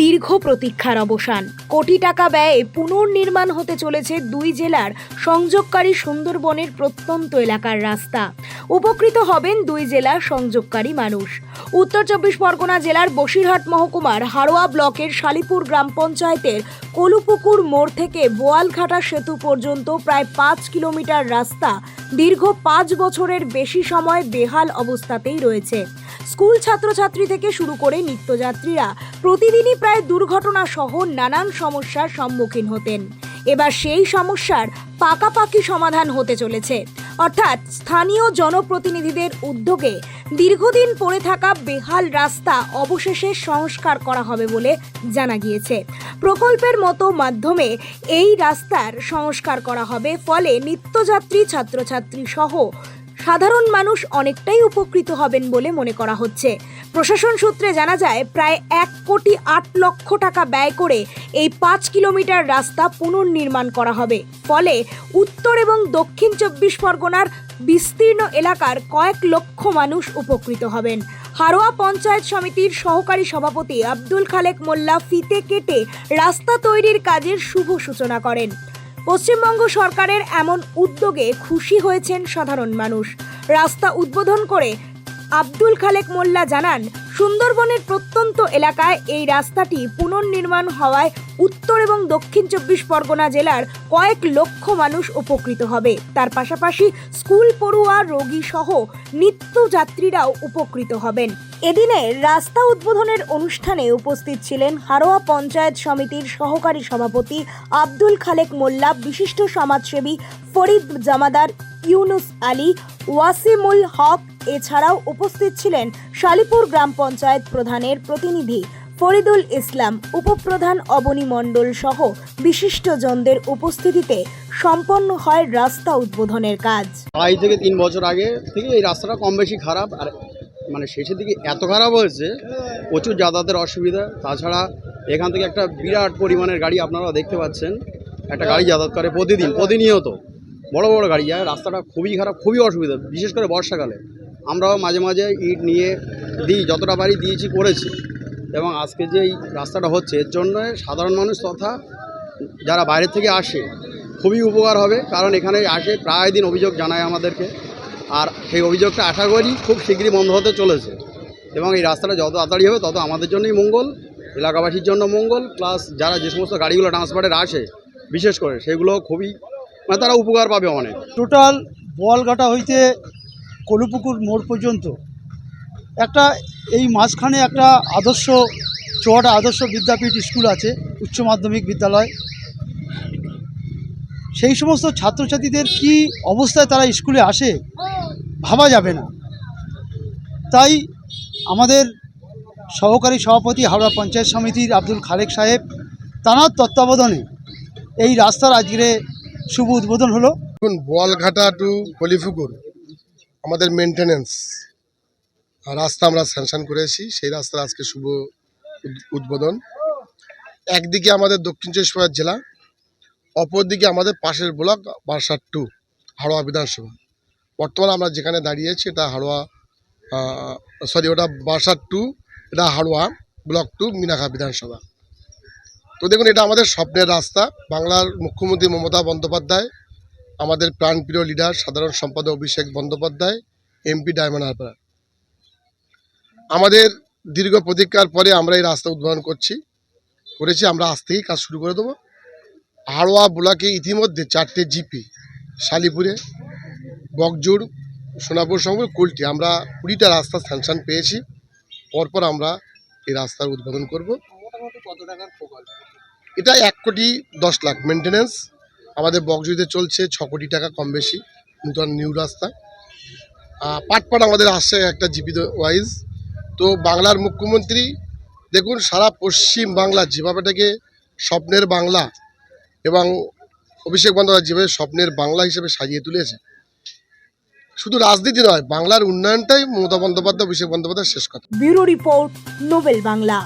দীর্ঘ প্রতীক্ষার অবসান। কোটি টাকা ব্যয়ে পুনর্নির্মাণ হতে চলেছে দুই জেলার সংযোগকারী সুন্দরবনের প্রত্যন্ত এলাকার রাস্তা। উপকৃত হবেন দুই জেলার সংযোগকারী মানুষ। উত্তর চব্বিশ পরগনা জেলার বসিরহাট মহকুমার হাড়োয়া ব্লকের শালিপুর গ্রাম পঞ্চায়েতের কলুপুকুর মোড় থেকে বোয়ালঘাটা সেতু পর্যন্ত প্রায় পাঁচ কিলোমিটার রাস্তা দীর্ঘ পাঁচ বছরের বেশি সময় বেহাল অবস্থাতেই রয়েছে। স্কুল ছাত্রছাত্রী থেকে শুরু করে নিত্যযাত্রীরা প্রতিদিনই প্রায় দুর্ঘটনা সহ নানান সমস্যার সম্মুখীন হতেন। এবার সেই সমস্যার পাকাপাকি সমাধান হতে চলেছে। অর্থাৎ স্থানীয় জনপ্রতিনিধিদের উদ্যোগে দীর্ঘদিন পড়ে থাকা বেহাল রাস্তা অবশেষে সংস্কার করা হবে বলে জানা গিয়েছে। প্রকল্পের মতো মাধ্যমে এই রাস্তার সংস্কার করা হবে, ফলে নিত্যযাত্রী ছাত্রছাত্রী সহ সাধারণ মানুষ অনেকটাই উপকৃত হবেন বলে মনে করা হচ্ছে। প্রশাসন সূত্রে জানা যায়, প্রায় এক কোটি আট লক্ষ টাকা ব্যয় করে এই পাঁচ কিলোমিটার রাস্তা পুনর্নির্মাণ করা হবে। ফলে উত্তর এবং দক্ষিণ চব্বিশ পরগনার বিস্তীর্ণ এলাকার কয়েক লক্ষ মানুষ উপকৃত হবেন। হারোয়া পঞ্চায়েত সমিতির সহকারী সভাপতি আব্দুল খালেক মোল্লা ফিতে কেটে রাস্তা তৈরির কাজের শুভ সূচনা করেন। পশ্চিমবঙ্গ সরকারের এমন উদ্যোগে খুশি হয়েছেন সাধারণ মানুষ। রাস্তা উদ্বোধন করে আব্দুল খালেক মোল্লা জানান, সুন্দরবনের প্রত্যন্ত এলাকায় এই রাস্তাটি পুনর্নির্মাণ হওয়ায় উত্তর এবং দক্ষিণ চব্বিশ পরগনা জেলার কয়েক লক্ষ মানুষ উপকৃত হবে। তার পাশাপাশি স্কুল, পড়ুয়া, রোগী সহ নিত্যযাত্রীরাও উপকৃত হবেন। এদিনে রাস্তা উদ্বোধনের অনুষ্ঠানে উপস্থিত ছিলেন হারোয়া পঞ্চায়েত সমিতির সহকারী সভাপতি আব্দুল খালেক মোল্লা, বিশিষ্ট সমাজসেবী ফরিদ জামাদার, ইউনুস আলী, ওয়াসিমুল হক এছাড়াও উপস্থিত ছিলেন শালিপুর গ্রাম পঞ্চায়েত প্রধানের প্রতিনিধি ফরিদুল ইসলাম, উপপ্রধান অবনী মণ্ডল সহ বিশিষ্টজনদের উপস্থিতিতে সম্পন্ন হয় রাস্তা উদ্বোধনের কাজ। আড়াই থেকে তিন বছর আগে থেকে এই রাস্তাটা কম বেশি খারাপ, আর মানে শেষের দিকে এত খারাপ হয়েছে, প্রচুর যাতায়াতের অসুবিধা। তাছাড়া এখান থেকে একটা বিরাট পরিমাণের গাড়ি আপনারা দেখতে পাচ্ছেন, একটা গাড়ি যাতায়াত করে প্রতিদিন, প্রতিনিয়ত। বড় বড় গাড়ি যায় রাস্তাটা খুবই খারাপ, খুবই অসুবিধা, বিশেষ করে বর্ষাকালে। আমরাও মাঝে মাঝে ইট নিয়ে দিই, যতটা বাড়ি দিয়েছি, করেছি। এবং আজকে যে এই রাস্তাটা হচ্ছে, এর জন্য সাধারণ মানুষ তথা যারা বাইরে থেকে আসে, খুবই উপকার হবে। কারণ এখানে আসে, প্রায় দিন অভিযোগ জানায় আমাদেরকে। আর সেই অভিযোগটা আশা করি খুব শীঘ্রই বন্ধ হতে চলেছে। এবং এই রাস্তাটা যত তাড়াতাড়ি হবে, তত আমাদের জন্যই মঙ্গল, এলাকাবাসীর জন্য মঙ্গল, প্লাস যারা যে সমস্ত গাড়িগুলো ট্রান্সপোর্টের আসে, বিশেষ করে সেগুলো খুবই মানে তারা উপকার পাবে অনেক। টোটাল বলঘাটা হইতে কলুপুকুর মোড় পর্যন্ত একটা এই মাঝখানে একটা আদর্শ চুয়াটা আদর্শ বিদ্যাপীঠ স্কুল আছে, উচ্চ মাধ্যমিক বিদ্যালয়। সেই সমস্ত ছাত্রছাত্রীদের কি অবস্থায় তারা স্কুলে আসে, ভাবা যাবে না। তাই আমাদের সহকারী সভাপতি হাওড়া পঞ্চায়েত সমিতির আব্দুল খালেক সাহেব তাঁর তত্ত্বাবধানে এই রাস্তার আজকে শুভ উদ্বোধন হলো। দেখুন বোয়ালঘাটা টু কলিফুকুর আমাদের মেনটেনেন্স রাস্তা আমরা স্যাংশন করেছি সেই রাস্তার আজকে শুভ উদ- উদ্বোধন। একদিকে আমাদের দক্ষিণ চব্বিশ পরগনা জেলা, অপরদিকে আমাদের পাশের ব্লক বারসাট টু, হাড়োয়া বিধানসভা। বর্তমানে আমরা যেখানে দাঁড়িয়েছি এটা হাড়োয়া সরি ওটা বারসাট টু, এটা হাড়োয়া, ব্লক টু মিনাখা বিধানসভা। তো দেখুন, এটা আমাদের স্বপ্নের রাস্তা। বাংলার মুখ্যমন্ত্রী মমতা বন্দ্যোপাধ্যায় আমাদের প্রাণপ্রিয় লিডার সাধারণ সম্পাদক অভিষেক বন্দ্যোপাধ্যায় এমপি ডায়মন্ড হারবার। আমাদের দীর্ঘ প্রতীক্ষার পরে আমরা এই রাস্তা উদ্বোধন করছি করেছি আমরা আজ থেকেই কাজ শুরু করে দেবো। হাড়োয়া ব্লকে ইতিমধ্যে চারটে জিপি শালিপুরে বকজুর সোনাপুর সঙ্গে কুলটি আমরা কুড়িটা রাস্তা স্যাংশন পেয়েছি। পরপর আমরা এই রাস্তার উদ্বোধন করব। এটা এক কোটি দশ লাখ মেনটেনেন্স আমাদের বকজুইতে চলছে ছ কোটি টাকা কম বেশি, নূতন নিউ রাস্তা। পাট পাট আমাদের আসছে একটা জিপি ওয়াইজ তো বাংলার মুখ্যমন্ত্রী, দেখুন সারা পশ্চিম বাংলা যেভাবে এটাকে স্বপ্নের বাংলা এবং অভিষেক বন্দ্যোপাধ্যায় যেভাবে স্বপ্নের বাংলা হিসেবে সাজিয়ে তুলেছে, শুধু রাজনীতি নয়, বাংলার উন্নয়নটাই মমতা বন্দ্যোপাধ্যায়, অভিষেক বন্দ্যোপাধ্যায় শেষ কথা। Bureau report Nobel Bangla.